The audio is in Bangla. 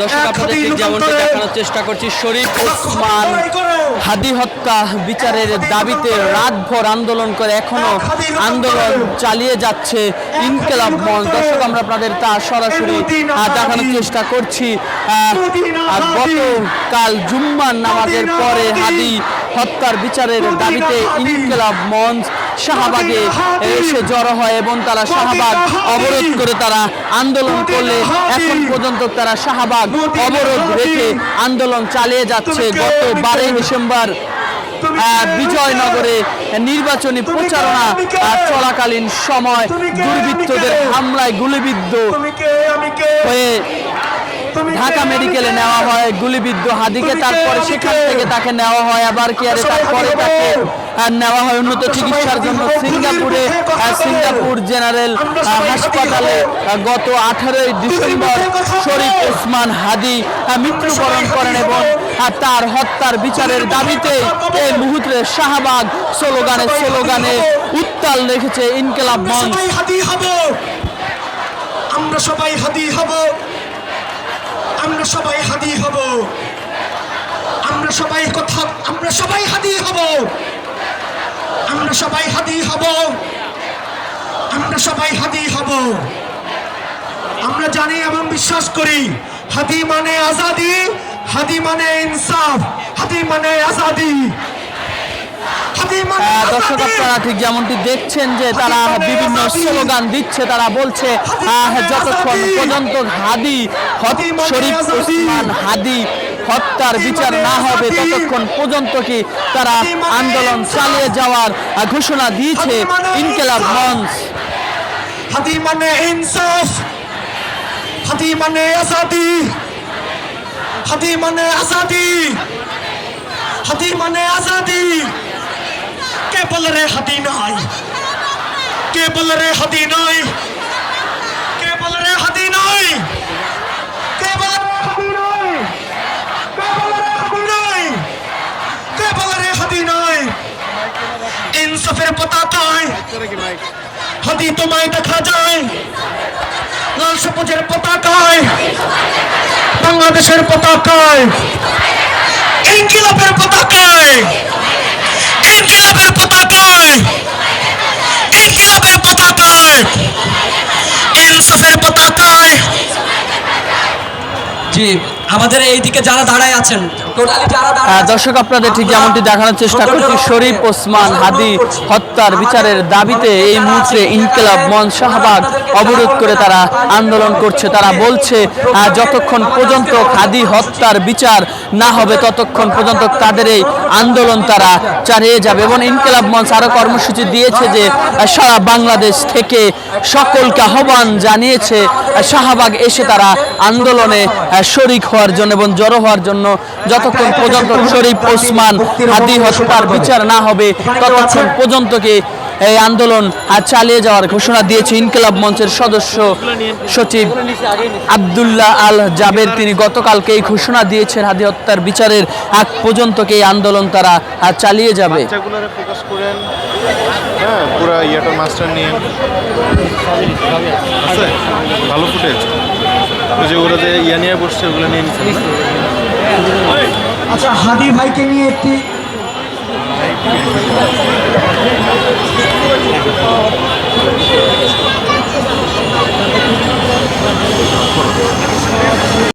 দর্শক আপনাদেরকে যেমনটি দেখানোর চেষ্টা করছি শরীফ ওসমান হাদি হত্যা বিচারের দাবিতে রাতভর আন্দোলন করে এখনও আন্দোলন চালিয়ে যাচ্ছে ইনকেলাব মঞ্চ। দর্শক আমরা আপনাদের তা সরাসরি দেখানোর চেষ্টা করছি। আর গতকাল জুম্মার নামাজের পরে হাদি হত্যার বিচারের দাবিতে ইনকেলাব মঞ্চ শাহবাগে এসে জড়ো হয় এবং তারা শাহবাগ অবরোধ করে তারা আন্দোলন করলে এখন পর্যন্ত তারা শাহবাগ অবরোধ রেখে আন্দোলন চালিয়ে যাচ্ছে। গত বারোই ডিসেম্বর বিজয়নগরে নির্বাচনী প্রচারণা চলাকালীন সময় দুর্বৃত্তদের হামলায় গুলিবিদ্ধ হয়ে ঢাকা মেডিকেলে নেওয়া হয় গুলিবিদ্ধ হাদিকে তারপরে সেখান থেকে তাকে নেওয়া হয় আবার কেয়ারে তারপরে তাকে নেওয়া হয় উন্নত চিকিৎসার জন্য সিঙ্গাপুরে। সিঙ্গাপুর জেনারেল হাসপাতালে গত আঠারোই ডিসেম্বর। শরীফ ওসমান হাদি মৃত্যুবরণ করেন এবং তার হত্যার বিচারের দাবিতে। এই মুহূর্তে শাহবাগ স্লোগানে স্লোগানে উত্তাল রেখেছে ইনকেলাব মঞ্চ। আমরা সবাই হাদি হব। সবাই হাদি হব। আমরা সবাই কথা আমরা সবাই হাদি হব। আমরা সবাই হাদি হব। আমরা সবাই হাদি হব। আমরা জানি এবং বিশ্বাস করি, হাদি মানে আজাদি, হাদি মানে ইনসাফ, হাদি মানে আজাদি। দর্শক আপনারা ঠিক যেমনটি দেখছেন যে তারা বিভিন্ন স্লোগান দিচ্ছে তারা বলছে যতক্ষণ পর্যন্ত হাদি শরীফ ওসমান হাদি হত্যার বিচার না হবে ততক্ষণ পর্যন্ত কি তারা আন্দোলন চালিয়ে যাওয়ার ঘোষণা দিয়েছে ইনকেলাব মঞ্চ। হাদি মানে ইনসাফ। হাদি মানে আজাদি। হাদি মানে আজাদি। হাদি মানে আজাদি। কে বলে রে হাদি নাই কে বলে রে হাদি নাই কে বলে রে হাদি নাই কে রে হাদি নাই রে হাদি নাই কে রে হাদি নাই ইনসাফের পতাকায় হাদি তোমায় দেখা যায়। লাল সবুজের পতাকায় বাংলাদেশের পতাকায় ইনকিলাবের পতাকায় ইনকিলাবের পতাকায় ইনকিলাবের পতাকায় ইনসাফের পতাকায় জি আমাদের এইদিকে যারা দাঁড়ায় আছেন দর্শক, আপনাদের ঠিক যেমনটি দেখানোর চেষ্টা করছি, শরীফ ওসমান হাদি হত্যার বিচারের দাবিতে এই মুহূর্তে ইনকেলাব মঞ্চ শাহবাগ অবরোধ করে তারা আন্দোলন করছে। তারা বলছে যতক্ষণ পর্যন্ত হাদি হত্যার বিচার না হবে, ততক্ষণ পর্যন্ত তাদের এই আন্দোলন তারা চালিয়ে যাবে। এবং ইনকেলাব মঞ্চ আরও কর্মসূচি দিয়েছে যে সারা বাংলাদেশ থেকে সকলকে আহ্বান জানিয়েছে শাহবাগ এসে তারা আন্দোলনে শরিক হওয়ার জন্য এবং জড়ো হওয়ার জন্য যতক্ষণ পর্যন্ত শরীফ ওসমান হাদি হত্যার বিচার না হবে ততক্ষণ পর্যন্ত কি এই আন্দোলন চালিয়ে যাওয়ার ঘোষণা দিয়েছে ইনকলাব মঞ্চের সদস্য সচিব আবদুল্লাহ আল জাবের। তিনি গতকালকে এই ঘোষণা দিয়েছেন হাদি হত্যার বিচারের আগ পর্যন্ত কি এই আন্দোলন তারা চালিয়ে যাবে। বাচ্চাগুলোরে ফোকাস করেন। হ্যাঁ পুরো ইয়েটা মাস্টার নিয়ে। ভালো ফুটেজ। যে ওরা যে ইয়া নিয়ে বসছে ওগুলো নিয়ে নিচ্ছে আচ্ছা হাদি ভাইকে নিয়ে একটি